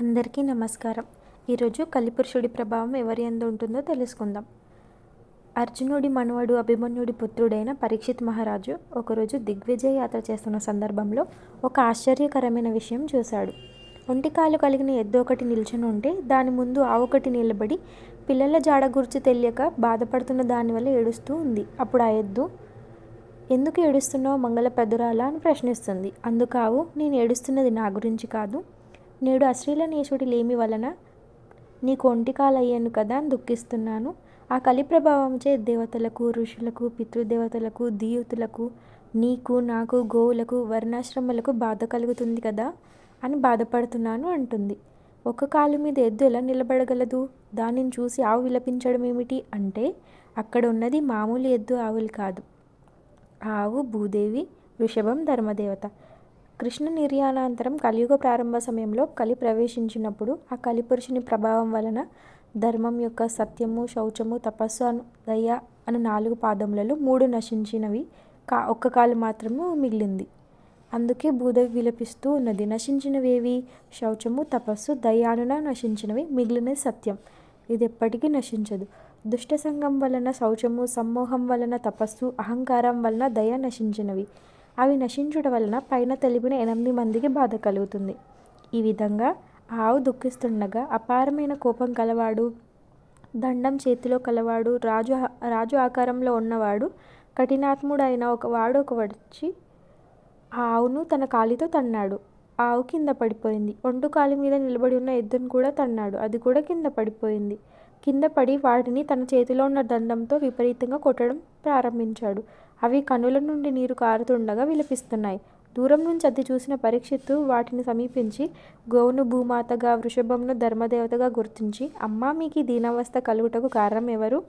అందరికీ నమస్కారం. ఈరోజు కలిపురుషుడి ప్రభావం ఎవరి ఎందు ఉంటుందో తెలుసుకుందాం. అర్జునుడి మనవడు అభిమన్యుడి పుత్రుడైన పరీక్షిత్ మహారాజు ఒకరోజు దిగ్విజయ యాత్ర చేస్తున్న సందర్భంలో ఒక ఆశ్చర్యకరమైన విషయం చూశాడు. ఒంటికాలు కలిగిన ఎద్దు ఒకటి నిల్చుని ఉంటే దాని ముందు ఆవొకటి ఒకటి నిలబడి పిల్లల జాడ గురించి తెలియక బాధపడుతున్న దానివల్ల ఏడుస్తూ ఉంది. అప్పుడు ఆ ఎద్దు ఎందుకు ఏడుస్తున్నావు మంగళ పెదురాలా? అని ప్రశ్నిస్తుంది. అందుకావు నేను ఏడుస్తున్నది నా గురించి కాదు. నేడు అశ్లీలనేశుడి లేమి వలన నీకు ఒంటికాలయ్యాను కదా అని దుఃఖిస్తున్నాను. ఆ కలి ప్రభావంచే దేవతలకు ఋషులకు పితృదేవతలకు దీయుతులకు నీకు నాకు గోవులకు వర్ణాశ్రమలకు బాధ కలుగుతుంది కదా అని బాధపడుతున్నాను అంటుంది. ఒక కాలు మీద ఎద్దు ఎలా నిలబడగలదు? దానిని చూసి ఆవు విలపించడం ఏమిటి అంటే అక్కడ ఉన్నది మామూలు ఎద్దు ఆవులు కాదు. ఆవు భూదేవి వృషభం ధర్మదేవత. కృష్ణ నిర్యాణాంతరం కలియుగ ప్రారంభ సమయంలో కలి ప్రవేశించినప్పుడు ఆ కలిపురుషుని ప్రభావం వలన ధర్మం యొక్క సత్యము శౌచము తపస్సు అను దయ అను నాలుగు పాదములలో మూడు నశించినవి. కా ఒక్క కాలు మాత్రము మిగిలింది. అందుకే భూదేవి విలపిస్తూ ఉన్నది. నశించినవేవి? శౌచము తపస్సు దయానున నశించినవి. మిగిలినది సత్యం. ఇది ఎప్పటికీ నశించదు. దుష్ట సంఘం వలన శౌచము సమ్మోహం వలన తపస్సు అహంకారం వలన దయ నశించినవి. అవి నశించుట వలన పైన తెలిపిన ఎనిమిది మందికి బాధ కలుగుతుంది. ఈ విధంగా ఆవు దుఃఖిస్తుండగా అపారమైన కోపం కలవాడు దండం చేతిలో కలవాడు రాజు రాజు ఆకారంలో ఉన్నవాడు కఠినాత్ముడైన ఒక వాడు ఒక వచ్చి ఆ ఆవును తన కాలితో తన్నాడు. ఆవు కింద పడిపోయింది. ఒంటు కాలి మీద నిలబడి ఉన్న ఎద్దును కూడా తన్నాడు. అది కూడా కింద పడిపోయింది. కింద పడి వాటిని తన చేతిలో ఉన్న దండంతో విపరీతంగా కొట్టడం ప్రారంభించాడు. అవి కనుల నుండి నీరు కారుతుండగా విలపిస్తున్నాయి. దూరం నుంచి అది చూసిన పరీక్షిత్తు వాటిని సమీపించి గోవును భూమాతగా వృషభంను ధర్మదేవతగా గుర్తించి అమ్మా మీకు ఈ దీనావస్థ కలుగుటకు కారణం ఎవరు?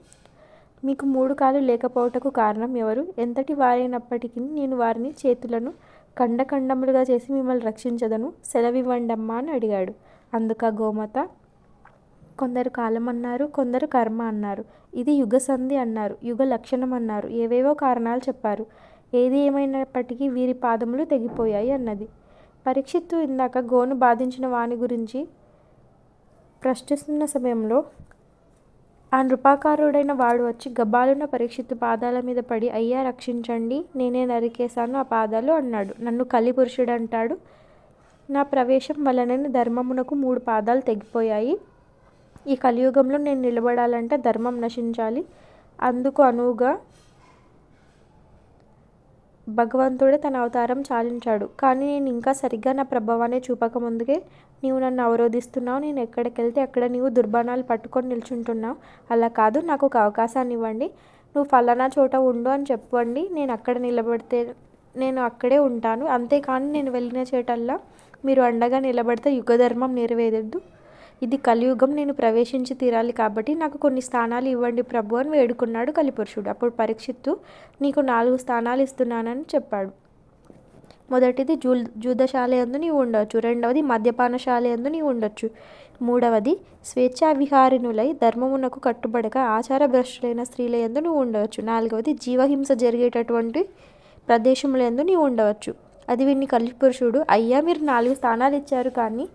మీకు మూడు కాలు లేకపోవటకు కారణం ఎవరు? ఎంతటి వారైనప్పటికీ నేను వారిని చేతులను ఖండఖండములుగా చేసి మిమ్మల్ని రక్షించదను. సెలవివ్వండమ్మా అని అడిగాడు. అందుక గోమాత కొందరు కాలం అన్నారు కొందరు కర్మ అన్నారు. ఇది యుగ సంధి అన్నారు యుగ లక్షణం అన్నారు. ఏవేవో కారణాలు చెప్పారు. ఏది ఏమైనప్పటికీ వీరి పాదములు తెగిపోయాయి అన్నది. పరీక్షిత్తు ఇందాక గోను బాధించిన వాని గురించి ప్రశ్నిస్తున్న సమయంలో ఆ నృపాకారుడైన వాడు వచ్చి గబ్బాలున్న పరీక్షిత్తు పాదాల మీద పడి అయ్యా రక్షించండి నేనే నరికేశాను ఆ పాదాలు అన్నాడు. నన్ను కలి పురుషుడు అంటాడు నా ప్రవేశం వలనని ధర్మమునకు మూడు పాదాలు తెగిపోయాయి. ఈ కలియుగంలో నేను నిలబడాలంటే ధర్మం నశించాలి. అందుకు అనువుగా భగవంతుడే తన అవతారం చాలించాడు. కానీ నేను ఇంకా సరిగ్గా నా ప్రభావాన్ని చూపక ముందుకే నీవు నన్ను అవరోధిస్తున్నావు. నేను ఎక్కడికి వెళ్తే అక్కడ నీవు దుర్బాణాలు పట్టుకొని నిల్చుంటున్నావు. అలా కాదు నాకు ఒక అవకాశాన్ని ఇవ్వండి. నువ్వు ఫలానా చోట ఉండు అని చెప్పండి. నేను అక్కడ నిలబడితే నేను అక్కడే ఉంటాను. అంతేకాని నేను వెళ్ళిన చేటల్లా మీరు అండగా నిలబడితే యుగధర్మం నెరవేరద్దు ఇది కలియుగం నేను ప్రవేశించి తీరాలి కాబట్టి నాకు కొన్ని స్థానాలు ఇవ్వండి ప్రభు అని వేడుకున్నాడు కలిపురుషుడు. అప్పుడు పరీక్షిత్తు నీకు నాలుగు స్థానాలు ఇస్తున్నానని చెప్పాడు. మొదటిది జూ జూదశాల ఎందు నీవు ఉండవచ్చు రెండవది మద్యపానశాల ఎందు నీవు ఉండొచ్చు. మూడవది స్వేచ్ఛా విహారినులై ధర్మమునకు కట్టుబడక ఆచార భ్రష్టులైన స్త్రీల ఎందు నువ్వు ఉండవచ్చు. నాలుగవది జీవహింస జరిగేటటువంటి ప్రదేశములందు నీవు ఉండవచ్చు. అది విని కలిపురుషుడు అయ్యా మీరు నాలుగు స్థానాలు ఇచ్చారు కానీ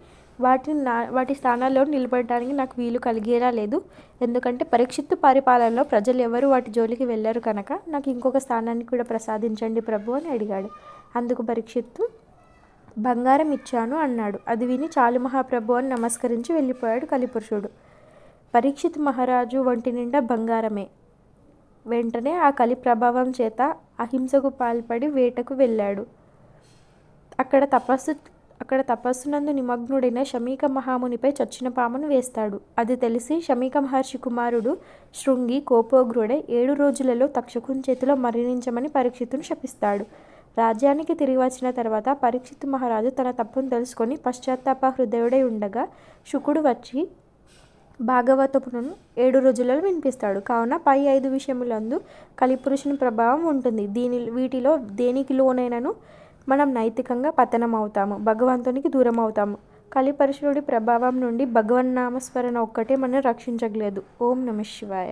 వాటిని నా వాటి స్థానాల్లో నిలబడడానికి నాకు వీలు కలిగేలా లేదు. ఎందుకంటే పరీక్షిత్తు పరిపాలనలో ప్రజలు ఎవరు వాటి జోలికి వెళ్ళారు కనుక నాకు ఇంకొక స్థానాన్ని కూడా ప్రసాదించండి ప్రభు అని అడిగాడు. అందుకు పరీక్షిత్తు బంగారం ఇచ్చాను అన్నాడు. అది విని చాలు మహాప్రభు అని నమస్కరించి వెళ్ళిపోయాడు కలిపురుషుడు. పరీక్షిత్ మహారాజు వంటి నిండా బంగారమే. వెంటనే ఆ కలి ప్రభావం చేత అహింసకు పాల్పడి వేటకు వెళ్ళాడు. అక్కడ తపస్సు అక్కడ తపస్సునందు నిమగ్నుడైన శమీక మహామునిపై చచ్చిన పామును వేస్తాడు. అది తెలిసి శమీక మహర్షి కుమారుడు శృంగి కోపోగ్రుడై ఏడు రోజులలో తక్షకుని చేతిలో మరణించమని పరీక్షితును శపిస్తాడు. రాజ్యానికి తిరిగి వచ్చిన తర్వాత పరీక్షిత్ మహారాజు తన తప్పును తెలుసుకొని పశ్చాత్తాప హృదయుడై ఉండగా శుకుడు వచ్చి భాగవతమును ఏడు రోజులలో వినిపిస్తాడు. కావున పై ఐదు విషయములందు కలిపురుషుని ప్రభావం ఉంటుంది. దీని వీటిలో దేనికి లోనైనను మనం నైతికంగా పతనం అవుతాము భగవంతునికి దూరం అవుతాము. కలిపరుషుడి ప్రభావం నుండి భగవన్నామస్మరణ ఒక్కటే మనం రక్షించగలేదు ఓం నమ శివాయ.